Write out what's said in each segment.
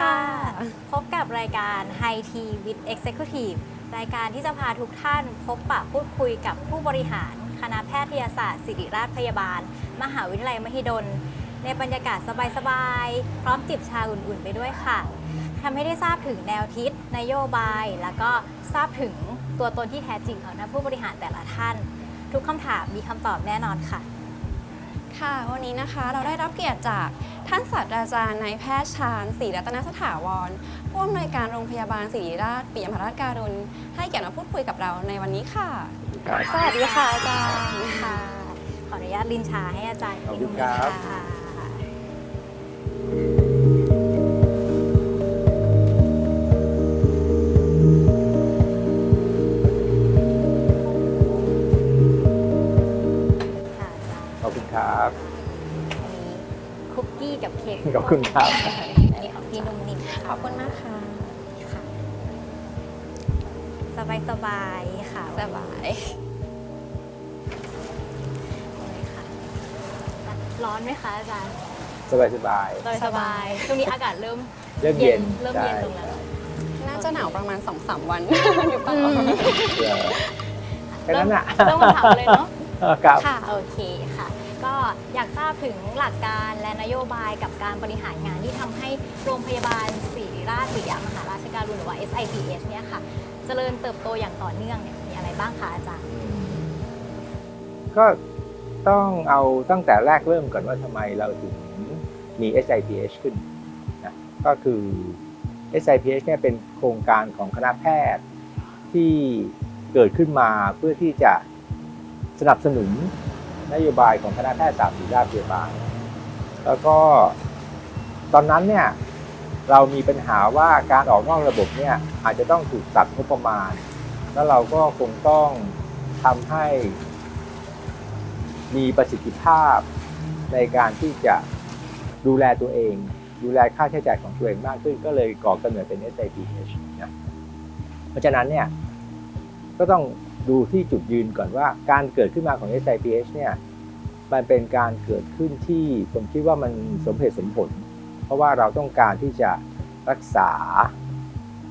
ค่ะ พบกับรายการ High Tea with Executive รายการที่จะพาทุกท่านพบปะพูดคุยกับผู้บริหาร คณะแพทยศาสตร์ ศิริราชพยาบาล มหาวิทยาลัยมหิดล ในบรรยากาศสบายๆ พร้อมจิบชาอุ่นๆ ไปด้วยค่ะทำให้ได้ทราบถึงแนวคิดนโยบาย แล้วก็ทราบถึงตัวตนที่แท้จริงของท่านผู้บริหารแต่ละท่าน ทุกคำถามมีคำตอบแน่นอนค่ะ ค่ะ วันนี้นะคะเราได้รับเกียรติจาก ท่านศาสตราจารย์นายแพทย์ชาญศรีรัตนสถาวรผู้อำนวยการโรงพยาบาลศิริราชปิยมราชการุณ ให้เกียรติมาพูดคุยกับเราในวันนี้ค่ะ ครับ สวัสดีค่ะอาจารย์ค่ะ ขออนุญาตลินชาให้อาจารย์ขอบนิดคุนึณงครับค่ะค่ะอาจารย์ขอบคุณครับอันนี้ คุกกี้กับเค้กขอบคุณครับ อันนี้ของพี่นุ่มนิ่มขอบคุณมากค่ะ ค่ะ สบายสบายๆค่ะสบายเลยค่ะ ร้อนไหมคะอาจารย์สบายสบายสบายสบายๆช่วงนี้อากาศเริ่มเริ่มเย็นเริ่มเย็นลงแล้ว น่าจะหนาวประมาณ2-3วัน หรือเปล่าใช่แค่นั้นอะ เริ่มมาถามเลยเนาะ ครับ ค่ะ โอเคค่ะ ก็อยากทราบถึงหลักการและนโยบายกับการบริหารงานที่ทำให้โรงพยาบาลศิริราชปิยมหาราชการุณหรือว่า SIPS เนี่ยค่ะ เจริญเติบโตอย่างต่อเนื่องเนี่ยมีอะไรบ้างคะอาจารย์ ก็ต้องเอาตั้งแต่แรกเริ่มก่อนว่าทำไมเราถึงมี SIPH ขึ้นนะก็คือ SIPH เนี่ยเป็นโครงการของคณะแพทย์ที่เกิดขึ้นมาเพื่อที่จะสนับสนุน นโยบายของคณะแพทยศาสตร์ศิริราชพยาบาลแล้วก็ตอนนั้นเนี่ยเรามีปัญหาว่าการออกนอกระบบเนี่ยอาจจะต้องถูกตัดงบประมาณ แล้วเราก็คงต้องทำให้มีประสิทธิภาพในการที่จะดูแลตัวเอง ดูแลค่าใช้จ่ายของตัวเองมากขึ้น ก็เลยก่อกำเนิดเป็น SIPH นะเพราะฉะนั้นเนี่ยก็ต้อง ดูที่จุดยืนก่อนว่าการเกิดขึ้นมาของ SIPH เนี่ยมันเป็นการเกิดขึ้นที่ผมคิดว่ามันสมเหตุสมผล เพราะว่าเราต้องการที่จะรักษา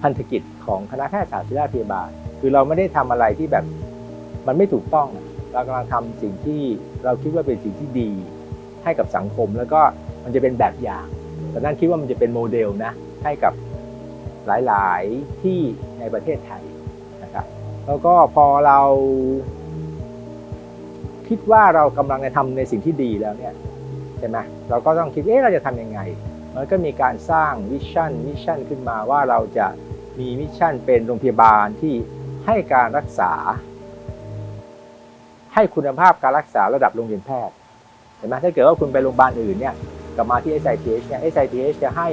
พันธกิจของคณะแพทยศาสตร์ศิริราชพยาบาล คือเราไม่ได้ทำอะไรที่แบบมันไม่ถูกต้อง เรากำลังทำสิ่งที่เราคิดว่าเป็นสิ่งที่ดีให้กับสังคม แล้วก็มันจะเป็นแบบอย่างแต่นั่นคิดว่ามันจะเป็นโมเดลนะให้กับหลาย ๆ ที่ในประเทศไทย แล้วก็พอเราคิดว่าเรากำลังจะทำในสิ่งที่ดีแล้วเนี่ยใช่ไหมเราก็ต้องคิดเอ๊ะเราจะทำยังไง มันก็มีการสร้างวิชั่นมิชชั่นขึ้นมาว่าเราจะมีมิชชั่นเป็นโรงพยาบาลที่ให้การรักษา ให้คุณภาพการรักษาระดับโรงเรียนแพทย์เห็นไหมถ้าเกิดว่าคุณไปโรงพยาบาลอื่นเนี่ยกลับมาที่ SIPH เนี่ย SIPH จะให้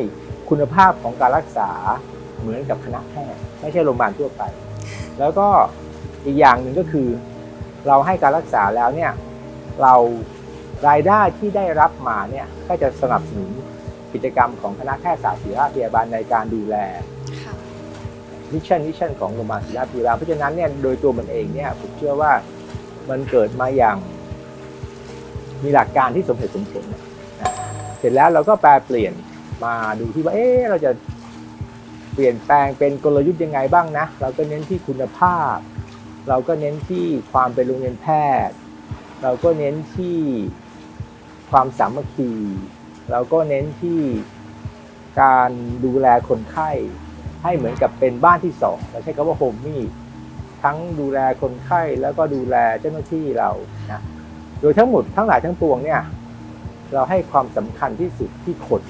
คุณภาพของการรักษาเหมือนกับคณะแพทย์ไม่ใช่โรงพยาบาลทั่วไป แล้วก็อีกอย่างหนึ่งก็คือ เราให้การรักษาแล้วเนี่ยเรารายได้ที่ได้รับมาเนี่ยก็จะสนับสนุนกิจกรรมของคณะแพทยศาสตร์ศิริราชพยาบาลในการดูแลค่ะมิชชั่นมิชชั่นของโรงพยาบาลศิริราชพยาบาลเพราะฉะนั้นเนี่ยโดยตัวมันเองเนี่ยผมเชื่อว่ามันเกิดมาอย่างมีหลักการที่สมเหตุสมผลนะเสร็จแล้วเราก็แปลเปลี่ยนมาดูที่ว่าเอ๊ะเราจะ เปลี่ยนแปลงเป็นกลยุทธ์ยังไงบ้างนะ เราก็เน้นที่คุณภาพ เราก็เน้นที่ความเป็นโรงเรียนแพทย์ เราก็เน้นที่ความสามัคคี เราก็เน้นที่การดูแลคนไข้ให้เหมือนกับเป็นบ้านที่สองเราใช้คำว่าโฮมมี่ทั้งดูแลคนไข้แล้วก็ดูแลเจ้าหน้าที่เรานะโดยทั้งหมดทั้งหลายทั้งปวงเนี่ยเราให้ความสำคัญที่สุดที่คน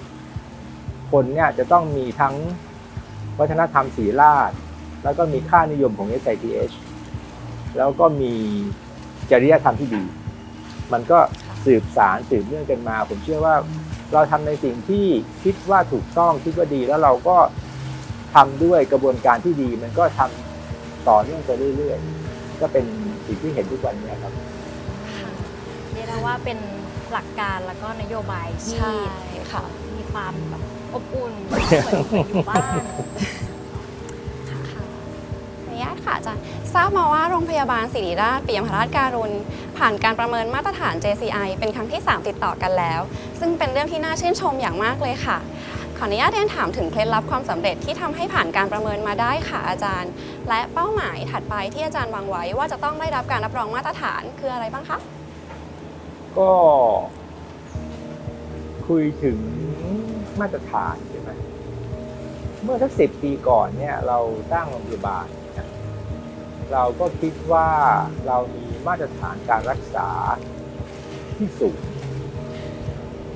คนเนี่ยจะต้องมีทั้ง วัฒนธรรมศีราช แล้วก็มีค่านิยมของ SITH แล้วก็มีจริยธรรมที่ดี มันก็สืบสารสืบเนื่องกันมา ผมเชื่อว่าเราทำในสิ่งที่คิดว่าถูกต้องคิดว่าดีแล้วเราก็ทำด้วยกระบวนการที่ดี มันก็ทำต่อเนื่องไปเรื่อยๆ ก็เป็นสิ่งที่เห็นทุกวันนี้ครับเรียกได้ว่าเป็นหลักการแล้วก็นโยบายที่ใช่ค่ะมีความแบบ อบอุ่นเหมือนอยู่บ้านค่ะขออนุญาตค่ะอาจารย์ทราบมาว่าโรงพยาบาลศิริราชปิยมหาราชการุณ ผ่านการประเมินมาตรฐาน JCI เป็นครั้งที่ 3 ติดต่อกันแล้ว ซึ่งเป็นเรื่องที่น่าชื่นชมอย่างมากเลยค่ะ ขออนุญาตเรียนถามถึงเคล็ดลับความสำเร็จที่ทำให้ผ่านการประเมินมาได้ค่ะอาจารย์ และเป้าหมายถัดไปที่อาจารย์วางไว้ ว่าจะต้องได้รับการรับรองมาตรฐานคืออะไรบ้างคะ ก็คุยถึง มาตรฐานใช่ไหมเมื่อสักสิบปีก่อนเนี่ยเราตั้งโรงพยาบาลนะเราก็คิดว่าเรามีมาตรฐานการรักษาที่สูง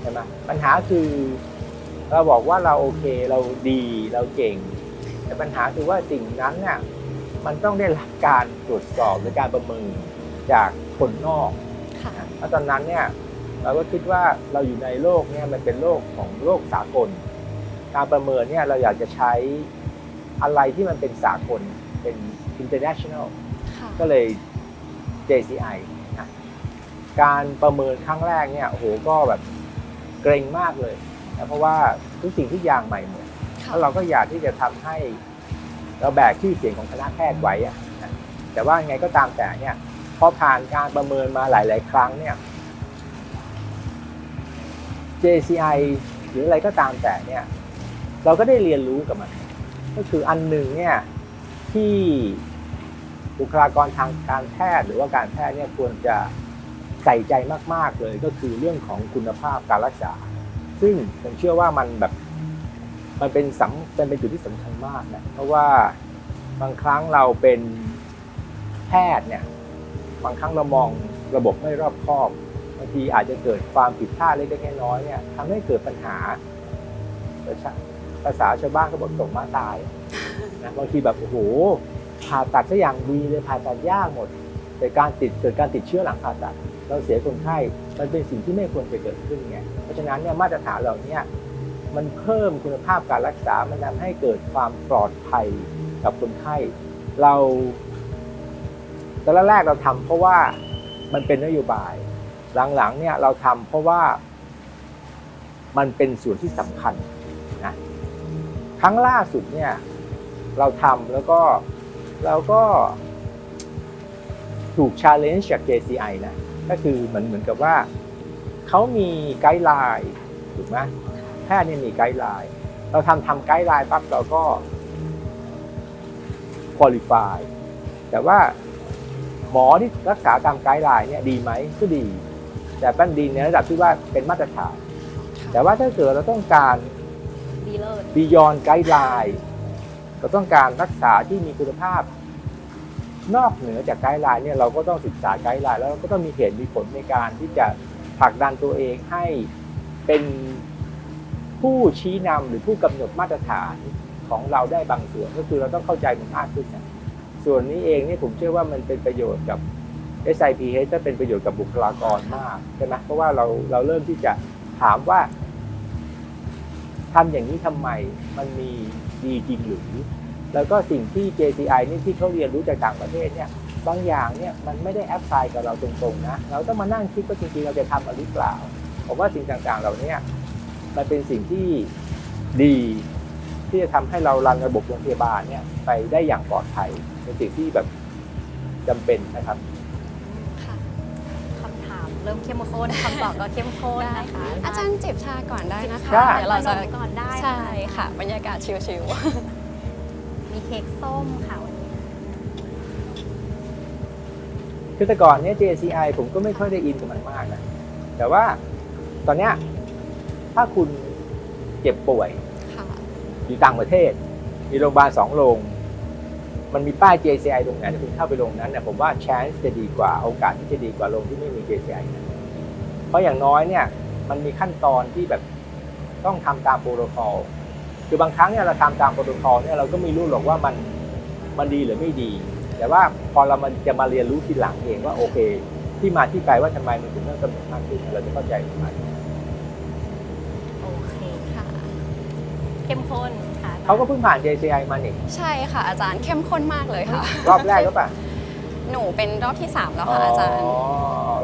ใช่ไหมปัญหาคือเราบอกว่าเราโอเคเราดีเราเก่ง แต่ปัญหาคือว่าสิ่งนั้นเนี่ยมันต้องได้รับการตรวจสอบหรือการประเมินจากคนนอกค่ะนะแล้วตอนนั้นเนี่ย เราก็คิดว่าเราอยู่ในโลกเนี่ยมันเป็นโลกของโลกสากล การประเมินเนี่ยเราอยากจะใช้อะไรที่มันเป็นสากลเป็น international ค่ะก็เลย JCI นะการประเมินครั้งแรกเนี่ยโอ้โหก็แบบเกรงมากเลยนะเพราะว่าทุกสิ่งทุกอย่างใหม่หมดค่ะแล้วเราก็อยากที่จะทำให้เราแบกชื่อเสียงของคณะแพทย์ไว้อะนะแต่ว่าไงก็ตามแต่เนี่ยพอผ่านการประเมินมาหลาย ๆ ครั้งเนี่ย JCI หรืออะไรก็ตามแต่เนี่ยเราก็ได้เรียนรู้กับมัน ก็คืออันหนึ่งเนี่ยที่บุคลากรทางการแพทย์หรือว่าการแพทย์เนี่ยควรจะใส่ใจมาก ๆเลยก็คือเรื่องของคุณภาพการรักษา ซึ่งผมเชื่อว่ามันแบบมันเป็นสำเป็นเป็นจุดที่สำคัญมากนะเพราะว่าบางครั้งเราเป็นแพทย์เนี่ยบางครั้งเรามองระบบไม่รอบคอบ บางทีอาจจะเกิดความผิดพลาดเล็กๆน้อยๆเนี่ยทำให้เกิดปัญหาภาษาภาษาชาวบ้านเขาบอกตกมาตายนะบางทีแบบโอ้โหผ่าตัดซะอย่างดีเลยผ่าตัดยากหมด แต่การติดเกิดการติดเชื้อหลังผ่าตัด เราเสียคนไข้มันเป็นสิ่งที่ไม่ควรจะเกิดขึ้นไงเพราะฉะนั้นเนี่ยมาตรฐานเหล่านี้มันเพิ่มคุณภาพการรักษา มันทำให้เกิดความปลอดภัยกับคนไข้ เราตอนแรกๆเราทำเพราะว่ามันเป็นนโยบาย หลังๆเนี่ยเราทำเพราะว่ามันเป็นส่วนที่สำคัญนะครั้งล่าสุดเนี่ยเราทำแล้วก็เราก็ถูก challenge จาก JCI นะก็คือเหมือนเหมือนกับว่าเขามีไกด์ไลน์ถูกไหมแพทย์เนี่ยมีไกด์ไลน์เราทำทำไกด์ไลน์ปั๊บเราก็ qualify แต่ว่าหมอที่รักษาตามไกด์ไลน์เนี่ยดีไหมก็ดี แต่เป็นดีในระดับที่ว่าเป็นมาตรฐาน แต่ว่าถ้าเกิดเราต้องการดีเลิศ beyond ไกด์ไลน์เราต้องการรักษาที่มีคุณภาพ นอกเหนือจากไกด์ไลน์เนี่ยเราก็ต้องศึกษาไกด์ไลน์แล้วเราก็ต้องมีเหตุมีผลในการที่จะผลักดันตัวเองให้เป็นผู้ชี้นำหรือผู้กำหนดมาตรฐานของเราได้บางส่วนก็คือเราต้องเข้าใจมันมากขึ้นนะส่วนนี้เองเนี่ยผมเชื่อว่ามันเป็นประโยชน์กับ SIPH จะเป็นประโยชน์กับบุคลากรมากใช่ไหมเพราะว่าเราเราเริ่มที่จะถามว่าทำอย่างนี้ทำไมมันมีดีจริงหรือแล้วก็สิ่งที่ JCI นี่ที่เขาเรียนรู้จากต่างประเทศเนี่ยบางอย่างเนี่ยมันไม่ได้แอพพลายกับเราตรงๆนะเราต้องมานั่งคิดว่าจริงๆเราจะทำหรือเปล่าผมว่าสิ่งต่างๆเหล่านี้มันเป็นสิ่งที่ดีที่จะทำให้เรารันระบบโรงพยาบาลเนี่ยไปได้อย่างปลอดภัยเป็นสิ่งที่แบบจำเป็นนะครับ ริ่มเข้มข้นคำตอบก็เข้มข้นนะคะ อาจารย์จิบชาก่อนได้นะคะได้เดี๋ยวเราจะขนมก่อนได้ใช่ค่ะ บรรยากาศชิวมีเค้กส้มค่ะวันนี้ คือแต่ก่อนเนี่ย JCI ผมก็ไม่ค่อยได้อินกับมันมากนะ แต่ว่าตอนเนี้ยถ้าคุณเจ็บป่วยๆค่ะอยู่ต่างประเทศ มีโรงพยาบาลสองโรง มันมีป้าย JCI ตรงนถ้าคุณเข้าไปโรงนั้นเนี่ยผมว่า chance จะดีกว่าโอกาสที่จะดีกว่าโรงที่ไม่มี JCI นะเพราะอย่างน้อยเนี่ยมันมีขั้นตอนที่แบบต้องทำตามโปรโตคอลคือบางครั้งเนี่ยเราทำตามโปรโตคอลเนี่ยเราก็ไม่รู้หรอกว่ามันมันดีหรือไม่ดี แต่ว่าพอเรามันจะมาเรียนรู้ทีหลังเองว่าโอเค ที่มาที่ไปว่าทำไมมันถึงต้องกำหนดมากขึ้นเราจะเข้าใจมันโอเคค่ะ เข้มข้น เขาก็เพิ่งผ่าน JCI มาเนี่ยใช่ค่ะอาจารย์เข้มข้นมากเลยค่ะ รอบแรกก็ป่ะหนูเป็นรอบที่ 3 แล้วค่ะอาจารย์อ๋อ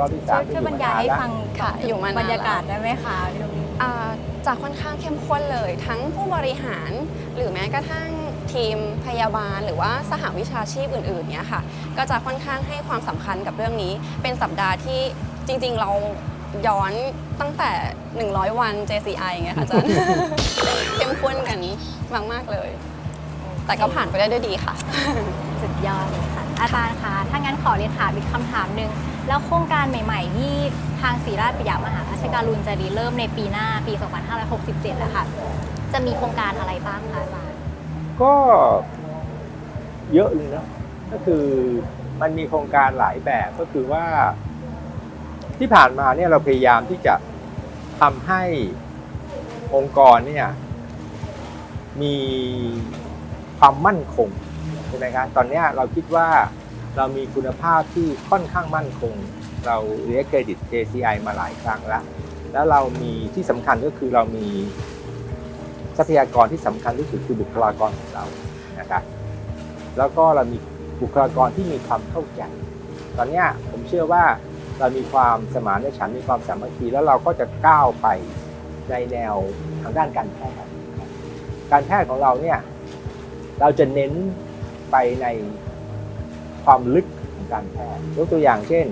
รอบที่ช่สาวยมช่วยบรรยายให้ฟังค่ะอยู่มานานบรรยากาศได้ไหมคะพี่ตรงนี้อ่าจะค่อนข้างเข้มข้นเลย ทั้งผู้บริหารหรือแม้กระทั่งทีมพยาบาล หรือว่าสหวิชาชีพอื่นๆเนี้ยค่ะ ก็จะค่อนข้างให้ความสำคัญกับเรื่องนี้ เป็นสัปดาห์ที่จริง ๆ เรา ย้อนตั้งแต่ 100 วัน JCI ไงค่ะอาจารย์ เข้มข้นกันมากๆเลย แต่ก็ผ่านไปได้ด้วยดีค่ะ สุดยอดเลยค่ะ อาจารย์คะ ถ้างั้นขอเรียนถามอีกคำถามหนึ่ง แล้วโครงการใหม่ ๆ ที่ทางศรีราชปิยมหาราชการุณจะรีเริ่มในปีหน้าปี 2567แล้วค่ะ จะมีโครงการอะไรบ้างคะอาจารย์ ก็เยอะเลยเนอะก็คือมันมีโครงการหลายแบบก็คือว่า ที่ผ่านมาเนี่ยเราพยายามที่จะทำให้องค์กรเนี่ยมีความมั่นคงใช่ไหมครับตอนนี้เราคิดว่าเรามีคุณภาพที่ค่อนข้างมั่นคง เราเรียกเครดิต JCI มาหลายครั้งแล้ว แล้วเรามีที่สำคัญก็คือเรามีทรัพยากรที่สำคัญที่สุดคือบุคลากรของเรานะครับแล้วก็เรามีบุคลากรที่มีความเข้าใจ ตอนนี้ผมเชื่อว่า เรามีความสมานฉันท์มีความสามัคคีแล้วเราก็จะก้าวไปในแนวทางด้านการแพทย์การแพทย์ของเราเนี่ยเราจะเน้นไปในความลึกของการแพทย์ยกตัวอย่างเช่น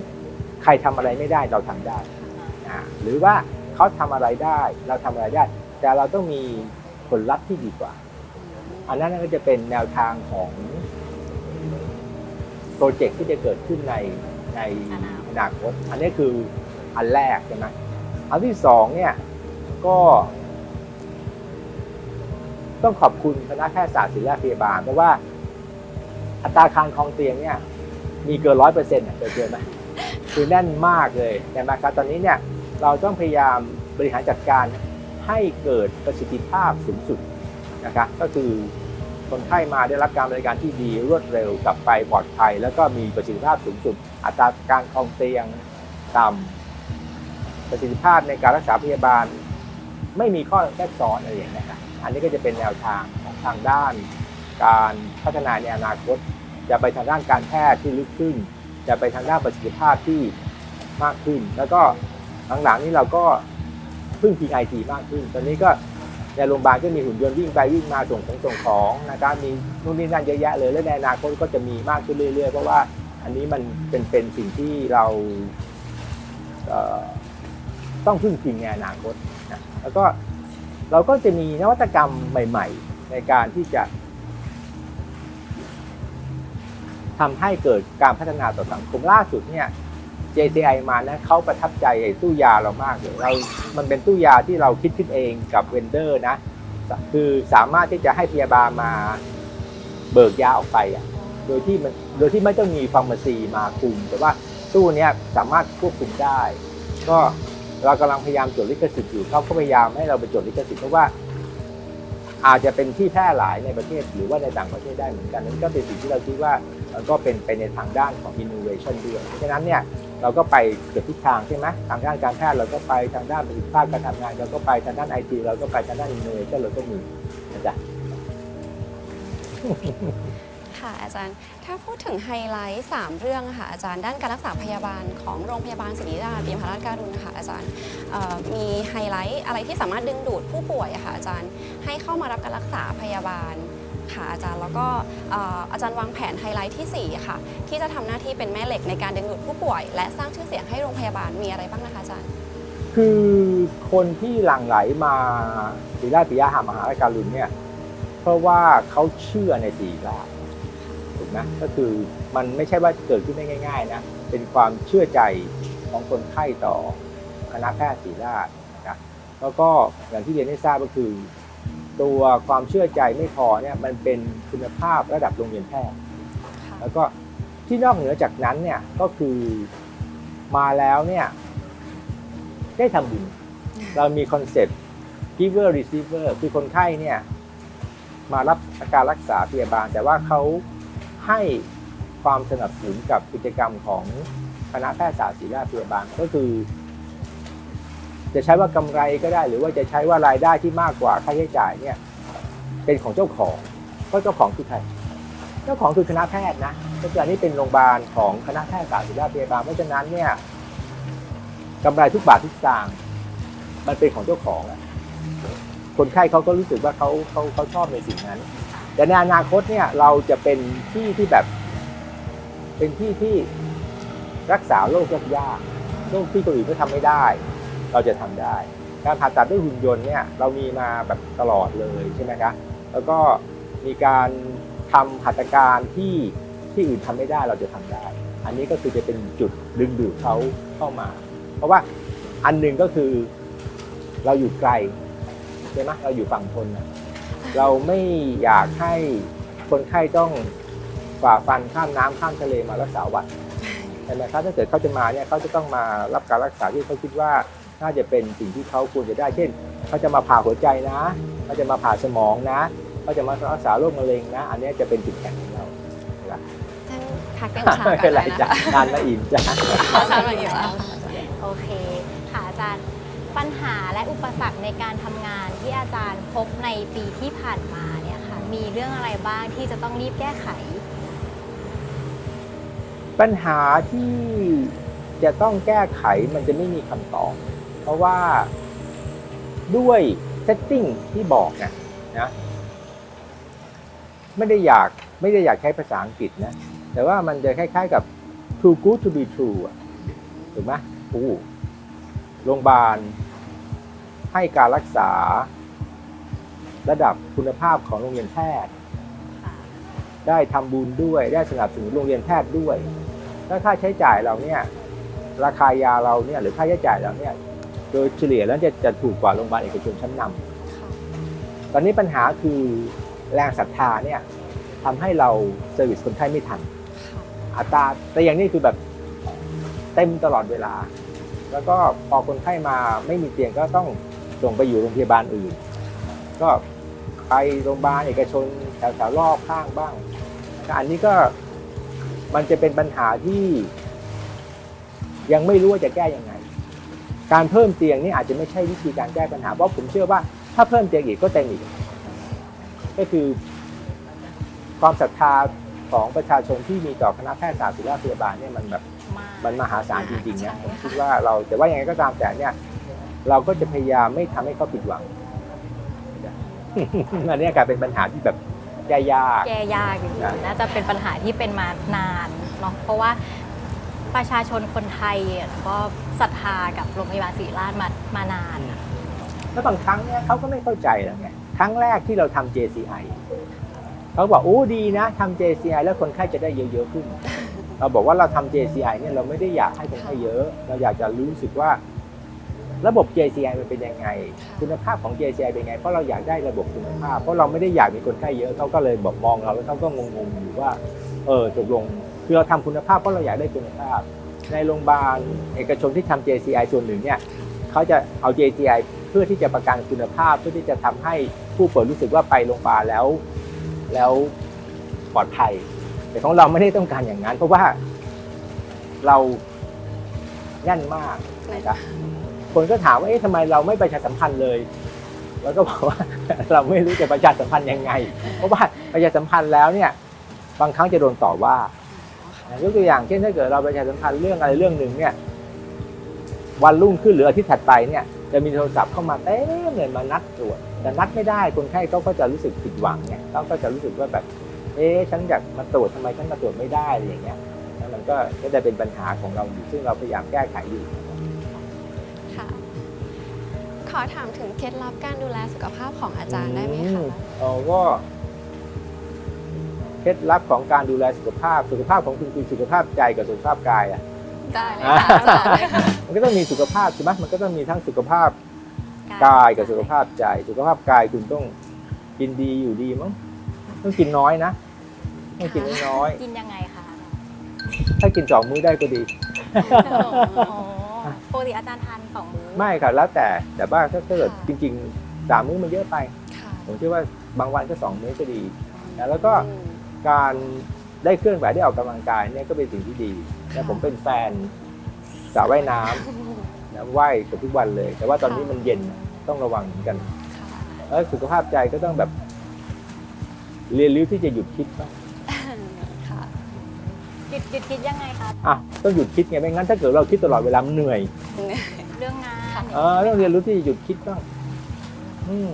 ใครทำอะไรไม่ได้เราทำได้ หรือว่าเขาทำอะไรได้เราทำอะไรได้ แต่เราต้องมีผลลัพธ์ที่ดีกว่า อันนั้นก็จะเป็นแนวทางของโปรเจกต์ที่จะเกิดขึ้นในใน อนาคตอันนี้คืออันแรกใช่ไหมอันที่สองเนี่ยก็ ต้องขอบคุณคณะแพทยศาสตร์ศิริราชพยาบาลเพราะว่า อัตราคารคลองเตียงเนี่ยมีเกินร้อยเปอร์เซ็นต์เคยเจอไหมคือแน่นมากเลยใช่ไหมครับตอนนี้เนี่ยเราต้องพยายามบริหารจัดการให้เกิดประสิทธิภาพสูงสุดนะครับก็คือ คนไข้มาได้รับการบริการที่ดีรวดเร็วกลับไปปลอดภัย แล้วก็มีประสิทธิภาพสูงสุด อัตราการคลองเตียงต่ำประสิทธิภาพในการรักษาพยาบาล ไม่มีข้อแทรกซ้อนอะไรอย่างเงี้ยครับอันนี้ก็จะเป็นแนวทางของทางด้าน การพัฒนาในอนาคต จะไปทางด้านการแพทย์ที่ลึกขึ้น จะไปทางด้านประสิทธิภาพที่มากขึ้น แล้วก็หลังๆนี้เราก็พึ่ง PIT มากขึ้น ตอนนี้ก็ ในโรงพยาบาลก็มีหุ่นยนต์วิ่งไปวิ่งมาส่งของส่งของนะครับมีนู่นนี่นั่นเยอะแยะเลยและในอนาคตก็จะมีมากขึ้นเรื่อย ๆ เพราะว่าอันนี้มันเป็นเป็นสิ่งที่เราเต้องพึ่งพิงในอนาคตนะแล้วก็เราก็จะมีนวัตกรรมใหม่ ๆ ในการที่จะทำให้เกิดการพัฒนาต่อสังคมล่าสุดเนี่ย JCI มานะเขาประทับใจไอ้ตู้ยาเรามากเลยเรา มันเป็นตู้ยาที่เราคิดขึ้นเองกับเวนเดอร์นะ คือสามารถที่จะให้พยาบาลมาเบิกยาออกไปอะโดยที่มันโดยที่ไม่ต้องมีฟาร์มาซีมาคุม แต่ว่าตู้เนี้ยสามารถควบคุมได้ ก็เรากำลังพยายามจดลิขสิทธิ์อยู่เขาก็พยายามให้เราไปจดลิขสิทธิ์เพราะว่า อาจจะเป็นที่แพร่หลายในประเทศหรือว่าในต่างประเทศได้เหมือนกันนั่นก็เป็นสิ่งที่เราคิดว่า มันก็เป็นไปในทางด้านของ innovation ด้วย เพราะฉะนั้นเนี่ยเราก็ไปเกือบทุกทางใช่ไหมทางด้านการแพทย์เราก็ไปทางด้านประสิทธิภาพการทำงาน เราก็ไปทางด้านไอทีเราก็ไปทางด้าน innovation เราก็มีนะจ๊ะค่ะอาจารย์ถ้าพูดถึงไฮไลท์ 3 เรื่องค่ะอาจารย์ด้านการรักษาพยาบาลของโรงพยาบาลศิริราชปิยมหาราชการุณนะคะอาจารย์มีไฮไลท์อะไรที่สามารถดึงดูดผู้ป่วยค่ะอาจารย์ให้เข้ามารับการรักษาพยาบาล ค่ะอาจารย์แล้วก็เอ่ออาจารย์วางแผนไฮไลท์ที่สี่ค่ะ ที่จะทำหน้าที่เป็นแม่เหล็กในการดึงดูดผู้ป่วย และสร้างชื่อเสียงให้โรงพยาบาลมีอะไรบ้างนะคะอาจารย์ คือคนที่หลั่งไหลมาศิริราชปิยหามหาราชการุณเนี่ยเพราะว่าเขาเชื่อในศิริราชถูกไหมก็คือมันไม่ใช่ว่าเกิดขึ้นได้ง่าย ๆนะเป็นความเชื่อใจของคนไข้ต่อคณะแพทย์ศิริราชนะครับแล้วก็อย่างที่เรียนให้ทราบก็คือ ตัวความเชื่อใจไม่พอเนี่ยมันเป็นคุณภาพระดับโรงเรียนแพทย์ค่ะแล้วก็ที่นอกเหนือจากนั้นเนี่ยก็คือมาแล้วเนี่ยได้ทำบุญเรามีคอนเซ็ปต์ giver receiver คือคนไข้เนี่ยมารับการรักษาพยาบาล แต่ว่าเขาให้ความสนับสนุนกับกิจกรรมของคณะแพทยศาสตร์ศิริราชพยาบาลก็คือ จะใช้ว่ากำไรก็ได้ หรือว่าจะใช้ว่ารายได้ที่มากกว่าค่าใช้จ่ายเนี่ยเป็นของเจ้าของก็เจ้าของคือใครเจ้าของคือคณะแพทย์นะก็คืออันนี้เป็นโรงพยาบาลของคณะแพทยศาสตร์ศิริราชพยาบาลเพราะฉะนั้นเนี่ยกำไรทุกบาททุกสตางค์มันเป็นของเจ้าของอะคนไข้เขาก็รู้สึกว่าเขาเขาเขาชอบในสิ่งนั้น แต่ในอนาคตเนี่ยเราจะเป็นที่ที่แบบ เป็นที่ที่รักษาโรคยากๆโรคที่คนอื่นก็ทำไม่ได้ เราจะทำได้ การผ่าตัดด้วยหุ่นยนต์เนี่ยเรามีมาแบบตลอดเลยใช่ไหมคะแล้วก็มีการทำหัตถการที่ที่อื่นทำไม่ได้เราจะทำได้ อันนี้ก็คือจะเป็นจุดดึงดูดเขาเข้ามา เพราะว่าอันหนึ่งก็คือเราอยู่ไกลใช่ไหมเราอยู่ฝั่งทนนะเราไม่อยากให้คนไข้ต้องฝ่าฟันข้ามน้ำข้ามทะเลมารักษาวัดใช่ไหมครับถ้าเกิดเขาจะมาเนี่ยเขาจะต้องมารับการรักษาที่เขาคิดว่า น่าจะเป็นสิ่งที่เขาควรจะได้ เช่นเขาจะมาผ่าหัวใจนะเขาจะมาผ่าสมองนะเขาจะมารักษาโรคมะเร็งนะ อันนี้จะเป็นจุดแข็งของเราท่านพักเป็นฉากไม่ก่เป็อนนไรเลยนะจ้ะคะงานมาอิ่มจ้ะขอชาหน่อยดีกว่าโอเคค่ะอาจารย์ปัญหาและอุปสรรคในการทำงานที่อาจารย์พบในปีที่ผ่านมาเนี่ยค่ะมีเรื่องอะไรบ้างที่จะต้องรีบแก้ไข ปัญหาที่จะต้องแก้ไขมันจะไม่มีคำตอบ เพราะว่าด้วยเซตติ้งที่บอกนะนะไม่ได้อยากไม่ได้อยากใช้ภาษาอังกฤษนะ แต่ว่ามันจะคล้ายๆกับ too good to be true อะถูกไหมโอ้โรงพยาบาล ให้การรักษา ระดับคุณภาพของโรงเรียนแพทย์ ได้ทำบุญด้วย ได้สนับสนุนโรงเรียนแพทย์ด้วย แล้วค่าใช้จ่ายเราเนี่ย ราคายาเราเนี่ย หรือค่าใช้จ่ายเราเนี่ย โดยเฉลี่ยแล้วจะจะถูกกว่าโรงพยาบาลเอกชนชั้นนำตอนนี้ปัญหาคือแรงศรัทธาเนี่ยทำให้เราเซอร์วิสคนไข้ไม่ทัน อัตราแต่อย่างนี้คือแบบเต็มตลอดเวลา แล้วก็พอคนไข้มาไม่มีเตียงก็ต้องส่งไปอยู่โรงพยาบาลอื่น ก็ไปโรงพยาบาลเอกชนแถวๆรอบข้างบ้าง อันนี้ก็มันจะเป็นปัญหาที่ ยังไม่รู้ว่าจะแก้ยังไง การเพิ่มเตียงนี่อาจจะไม่ใช่วิธีการแก้ปัญหาเพราะผมเชื่อว่าถ้าเพิ่มเตียงอีกก็เต็มอีก ก็คือ ความศรัทธาของประชาชนที่มีต่อคณะแพทยศาสตร์ศิริราชพยาบาลเนี่ยมันแบบมากมันมหาศาลจริงๆนะใช่ผมค่ะคิดว่าเราแต่ว่ายังไงก็ตามแต่เนี่ย เราก็จะพยายามไม่ทำให้เขาผิดหวังอันเนี้ยกลายเป็นปัญหาที่แบบแก้ยากแก้ยากอยู่นะน่าจะเป็นปัญหาที่เป็นมานานเนาะเพราะว่า ประชาชนคนไทยอะก็ศรัทธากับโรงพยาบาลศรีราชมามานานอะแล้วบางครั้งเนี่ยเขาก็ไม่เข้าใจแล้วไงครั้งแรกที่เราทำ JCI เขาบอกโอ้ดีนะทำ JCI แล้วคนไข้จะได้เยอะๆขึ้น เราบอกว่าเราทำ JCI เนี่ยเราไม่ได้อยากให้คนไข้เยอะ เราอยากจะรู้สึกว่า ระบบ JCI มันเป็นยังไง คุณภาพของ JCI เป็นยังไง เพราะเราอยากได้ระบบคุณภาพ เพราะเราไม่ได้อยากมีคนไข้เยอะเขาก็เลยบอกมองเราแล้วเขาก็งงๆอยู่ว่า เออตกลง คือเราทำคุณภาพเพราะเราอยากได้คุณภาพ ในโรงพยาบาลเอกชนที่ทำ JCI ส่วนหนึ่งเนี่ยเขาจะเอา JCI เพื่อที่จะประกันคุณภาพเพื่อที่จะทำให้ผู้ป่วยรู้สึกว่าไปโรงพยาบาลแล้ว แล้วปลอดภัย แต่ของเราไม่ได้ต้องการอย่างนั้น เพราะว่าเราแน่นมากนะครับคนก็ถามว่าเอ๊ะทำไมเราไม่ประชาสัมพันธ์เลย แล้วก็บอกว่าเราไม่รู้จะประชาสัมพันธ์ยังไง เพราะว่าประชาสัมพันธ์แล้วเนี่ย บางครั้งจะโดนต่อว่า ยกตัวอย่างเช่นถ้าเกิดเราประชาสัมพันธ์เรื่องอะไรเรื่องหนึ่งเนี่ยวันรุ่งขึ้นหรืออาทิตย์ถัดไปเนี่ยจะมีโทรศัพท์เข้ามาเต็มเลยมานัดตรวจแต่นัดไม่ได้คนไข้เขาก็จะรู้สึกผิดหวังเนี่ยเขาก็จะรู้สึกว่าแบบเอ๊ะฉันอยากมาตรวจทำไมฉันมาตรวจไม่ได้อะไรอย่างเงี้ยแล้วมันก็ก็จะเป็นปัญหาของเราอยู่ซึ่งเราพยายามแก้ไขอยู่ค่ะขอถามถึงเคล็ดลับการดูแลสุขภาพของอาจารย์ได้ไหมอืคะเออก็ เคล็ดลับของการดูแลสุขภาพ สุขภาพของคุณคือสุขภาพใจกับสุขภาพกายอะได้เลยค่ะอาจารย์มันก็ต้องมีสุขภาพใช่ไหมมันก็ต้องมีทั้งสุขภาพกายกับสุขภาพใจ สุขภาพกายคุณต้องกินดีอยู่ดีมั้งต้องกินน้อยนะต้องกินน้อยกินยังไงคะๆถ้ากินสองมื้อได้ก็ดีอ๋อปกติอาจารย์ทานสองมื้อไม่ค่ะแล้วแต่แต่ว่าถ้าเกิดค่ะจริงๆสามมื้อมันเยอะไปค่ะผมเชื่อว่าบางวันก็สองมื้อก็ดีนะแล้วก็อืม การได้เคลื่อนไหวได้ออกกำลังกายเนี่ยก็เป็นสิ่งที่ดีนะผมเป็นแฟนสระว่ายน้ำนะว่ายเกับทุกวันเลย แต่ว่าตอนนี้มันเย็นนะต้องระวังเหมือนกันค่ะแล้วสุขภาพใจก็ต้องแบบ เรียนรู้ที่จะหยุดคิดบ้างค่ะหยุดหยุดคิดยังไงคะอะต้องหยุดคิดไงไม่งั้นถ้าเกิดเราคิดตลอดเวลามันเหนื่อยเรื่องงานเออต้องเรียนรู้ที่จะหยุดคิดบ้างอืม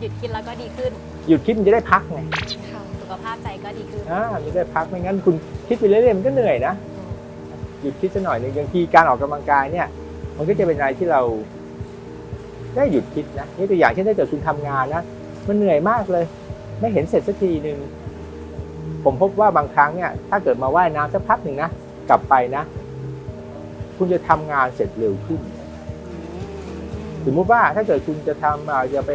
หยุดคิดแล้วก็ดีขึ้น หยุดคิดมันจะได้พักไงค่ะสุ ขภาพใจก็ดีขึ้นอ่ามันได้พักไม่งั้นคุณคิดไปเรื่อยๆมันก็เหนื่อยนะหยุดคิดสักหน่อยหนึ่งบางทีการออกกำลังกายเนี่ย มันก็จะเป็นอะไรที่เรา ได้หยุดคิดนะนี่ตัวอย่างเช่นถ้าเกิดคุณทำงานนะมันเหนื่อยมากเลย ไม่เห็นเสร็จสักทีหนึ่งผมพบว่าบางครั้งเนี่ย ถ้าเกิดมาว่ายน้ำสักพักหนึ่งนะกลับไปนะ คุณจะทำงานเสร็จเร็วขึ้น สมมุติว่าถ้าเกิดคุณจะทำอ่าจะไป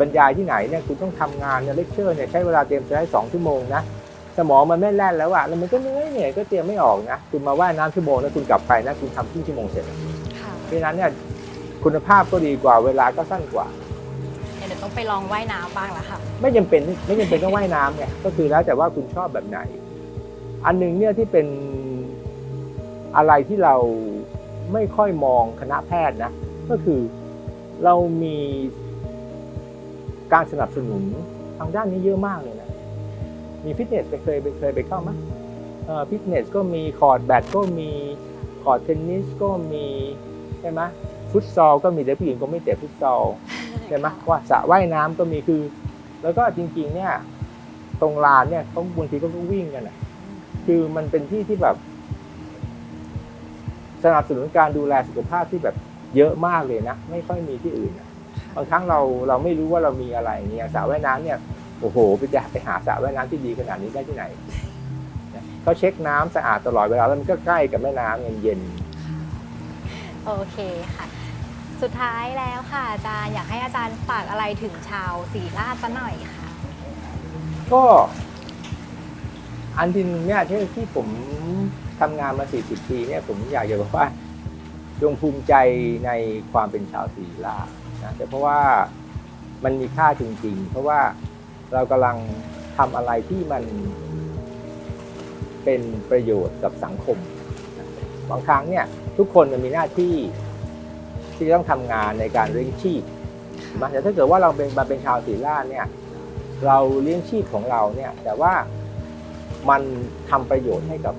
บรรยายที่ไหนเนี่ยคุณต้องทำงานเนี่ยเลคเชอร์เนี่ยใช้เวลาเตรียมจะได้สองชั่วโมงนะสมองมันไม่แล่นแล้วอะแล้วมันก็เหนื่อยเหนื่อยก็เตรียมไม่ออกนะคุณมาว่ายน้ำชั่วโมงแล้วคุณกลับไปนะคุณทำครึ่งชั่วโมงเสร็จค่ะเพราะฉะนั้นเนี่ยคุณภาพก็ดีกว่าเวลาก็สั้นกว่าเดี๋ยวต้องไปลองว่ายน้ำบ้างแล้วค่ะไม่จำเป็นไม่จำเป็นต้องว่ายน้ำเนี่ยก็คือแล้วแต่ว่าคุณชอบแบบไหน อันหนึงเนี่ยที่เป็นอะไรที่เราไม่ค่อยมองคณะแพทย์นะก็คือ เรามีการสนับสนุนทางด้านนี้เยอะมากเลยนะ มีฟิตเนสไปเคยไปเคยไปเข้าไหมเอ่อฟิตเนสก็มีคอร์ดแบดก็มีคอร์ดเทนนิสก็มีใช่ไหมฟุตซอลก็มีแต่ผู้หญิงก็ไม่เตะฟุตซอลใช่ไหมว่าสระว่ายน้ำก็มีคือ แล้วก็จริง ๆ เนี่ย ตรงลานเนี่ยเขาบางทีก็วิ่งกันอะคือมันเป็นที่ที่แบบ สนับสนุนการดูแลสุขภาพที่แบบ เยอะมากเลยนะ ไม่ค่อยมีที่อื่นอะบางครั้งเราเราไม่รู้ว่าเรามีอะไรเนี่ยสระว่ายน้ำเนี่ยโอ้โหไปจะไปหาสระว่ายน้ำที่ดีขนาดนี้ได้ที่ไหนนะเขาเช็คน้ำสะอาดตลอดเวลาแล้วมันก็ใกล้กับแม่น้ำเย็นๆโอเคค่ะ สุดท้ายแล้วค่ะอาจารย์อยากให้อาจารย์ฝากอะไรถึงชาวศรีราชซะหน่อยค่ะ ก็ อันที่หนึ่งเนี่ยที่ที่ผมทำงานมา 40 ปีเนี่ยผมอยากจะบอกว่า จงภูมิใจในความเป็นชาวศรีรานะแต่เพราะว่ามันมีค่าจริง ๆ เพราะว่าเรากำลังทำอะไรที่มันเป็นประโยชน์กับสังคม บางครั้งเนี่ยทุกคนมันมีหน้าที่ที่จะต้องทำงานในการเลี้ยงชีพถูกไหมแต่ถ้าเกิดว่าเราเป็นมาเป็นชาวศรีราเนี่ยเราเลี้ยงชีพของเราเนี่ยแต่ว่ามันทำประโยชน์ให้กับ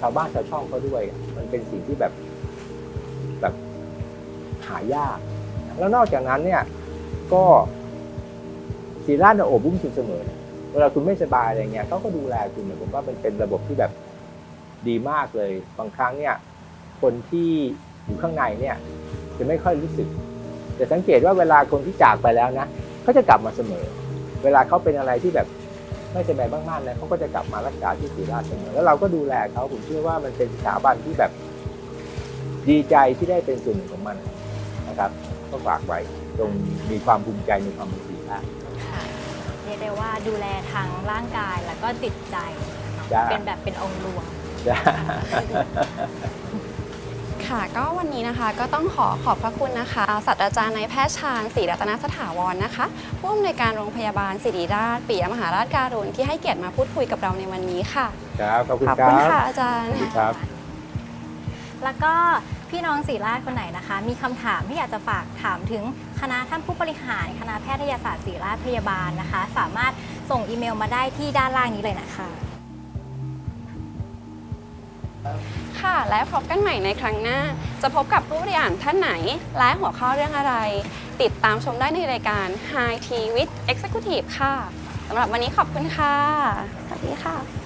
ชาวบ้านชาวช่องเขาด้วย มันเป็นสิ่งที่แบบายาก แล้วนอกจากนั้นเนี่ยก็ศีราชเนี่ยโอบุ้มคุณเสมอ เวลาคุณไม่สบายอะไรเงี้ยเขาก็ดูแลคุณเนี่ยผมว่ามันเป็นระบบที่แบบดีมากเลย บางครั้งเนี่ยคนที่อยู่ข้างในเนี่ยจะไม่ค่อยรู้สึก แต่สังเกตว่าเวลาคนที่จากไปแล้วนะเขาจะกลับมาเสมอ เวลาเขาเป็นอะไรที่แบบไม่สบายมากๆนะเขาก็จะกลับมารักษาที่ศรีราชเสมอ แล้วเราก็ดูแลเขาผมเชื่อว่ามันเป็นสถาบันที่แบบดีใจที่ได้เป็นส่วนหนึ่งของมัน นะครับก็ฝากไว้ตรงมีความภูมิใจในความเป็นศรีราชค่ะเรียกได้ว่าดูแลทั้งร่างกายแล้วก็จิตใจ จ้าเป็นแบบเป็นองค์รวม จ้า ค่ะก็วันนี้นะคะก็ต้องขอขอบพระคุณนะคะศาสตราจารย์นายแพทย์ชาญศรีรัตนสถาวรนะคะผู้อำนวยการโรงพยาบาลศิริราชปิยมหาราชการุณที่ให้เกียรติมาพูดคุยกับเราในวันนี้ค่ะ ครับ ขอบคุณขอบครัคุณบค่ะอาจารย์ครับ แล้วก็ พี่น้องศรีราชคนไหนนะคะ มีคำถามที่อยากจะฝากถามถึงคณะท่านผู้บริหาร คณะแพทยศาสตร์ศรีราชพยาบาลนะคะ สามารถส่งอีเมลมาได้ที่ด้านล่างนี้เลยนะคะ ค่ะ และพบกันใหม่ในครั้งหน้า จะพบกับผู้บริหารท่านไหน และหัวข้อเรื่องอะไร ติดตามชมได้ในรายการ High Tea with Executive ค่ะสำหรับวันนี้ขอบคุณค่ะ สวัสดีค่ะ